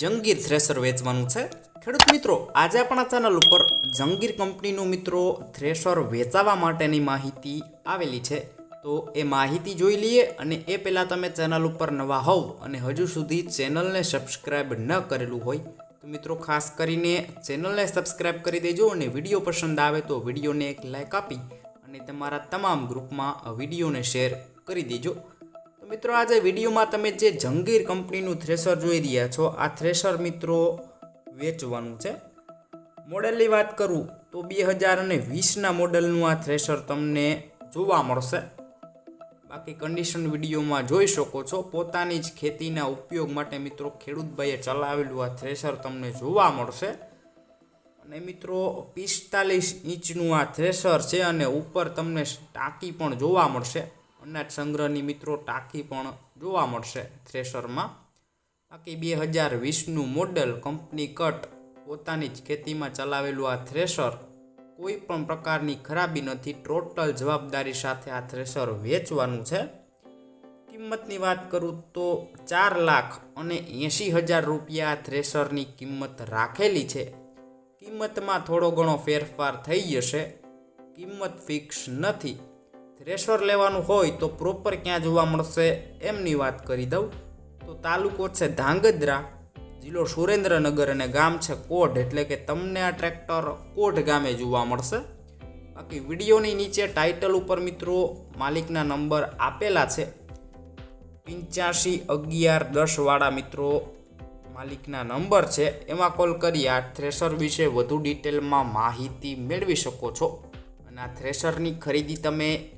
જંગીર thresher વેચવાનું છે. ખેડૂત મિત્રો, આજે આપણા ચેનલ ઉપર જંગીર કંપનીનું મિત્રો થ્રેસર વેચાવા માટેની માહિતી આવેલી છે. તો એ માહિતી જોઈ લઈએ અને એ પહેલાં તમે ચેનલ ઉપર નવા હોવ અને હજુ સુધી ચેનલને સબસ્ક્રાઈબ ન કરેલું હોય, તો મિત્રો ખાસ કરીને ચેનલને સબસ્ક્રાઈબ કરી દેજો અને વીડિયો પસંદ આવે તો વિડીયોને એક લાઇક આપી અને તમારા તમામ ગ્રુપમાં વિડીયોને શેર કરી દેજો. મિત્રો આજે વિડીયોમાં તમે જે જંગીર કંપનીનું થ્રેશર જોઈ રહ્યા છો, આ થ્રેશર મિત્રો વેચવાનું છે. મોડેલની વાત કરું તો બે હજાર અને વીસના મોડેલનું આ થ્રેશર તમને જોવા મળશે. બાકી કન્ડિશન વિડીયોમાં જોઈ શકો છો, પોતાની જ ખેતીના ઉપયોગ માટે મિત્રો ખેડૂતભાઈએ ચલાવેલું આ થ્રેશર તમને જોવા મળશે. અને મિત્રો પિસ્તાલીસ ઇંચનું આ થ્રેશર છે અને ઉપર તમને ટાંકી પણ જોવા મળશે. અનાજ સંગ્રહની મિત્રો ટાંકી પણ જોવા મળશે થ્રેશરમાં. બાકી બે હજાર વીસનું મોડલ કંપની કટ પોતાની જ ખેતીમાં ચલાવેલું આ થ્રેશર કોઈ પણ પ્રકારની ખરાબી નથી, ટોટલ જવાબદારી સાથે આ થ્રેસર વેચવાનું છે. કિંમતની વાત કરું તો ચાર લાખ અને એંશી હજાર રૂપિયા આ થ્રેસરની કિંમત રાખેલી છે. કિંમતમાં થોડો ઘણો ફેરફાર થઈ જશે. કિંમત ફિક્સ નથી. થ્રેસર લેવાનું હોય તો પ્રોપર ક્યાં જોવા મળશે એમની વાત કરી દઉં. તો તાલુકો છે ધાંગધ્રા, જિલ્લો સુરેન્દ્રનગર અને ગામ છે કોઢ, એટલે કે તમને આ ટ્રેક્ટર કોઢ ગામે જોવા મળશે. બાકી વિડીયોની નીચે ટાઇટલ ઉપર મિત્રો માલિકના નંબર આપેલા છે. પંચ્યાસી અગિયાર દસવાળા મિત્રો માલિકના નંબર છે. એમાં કોલ કરી આ થ્રેસર વિશે વધુ ડિટેલમાં માહિતી મેળવી શકો છો. અને આ થ્રેશરની ખરીદી તમે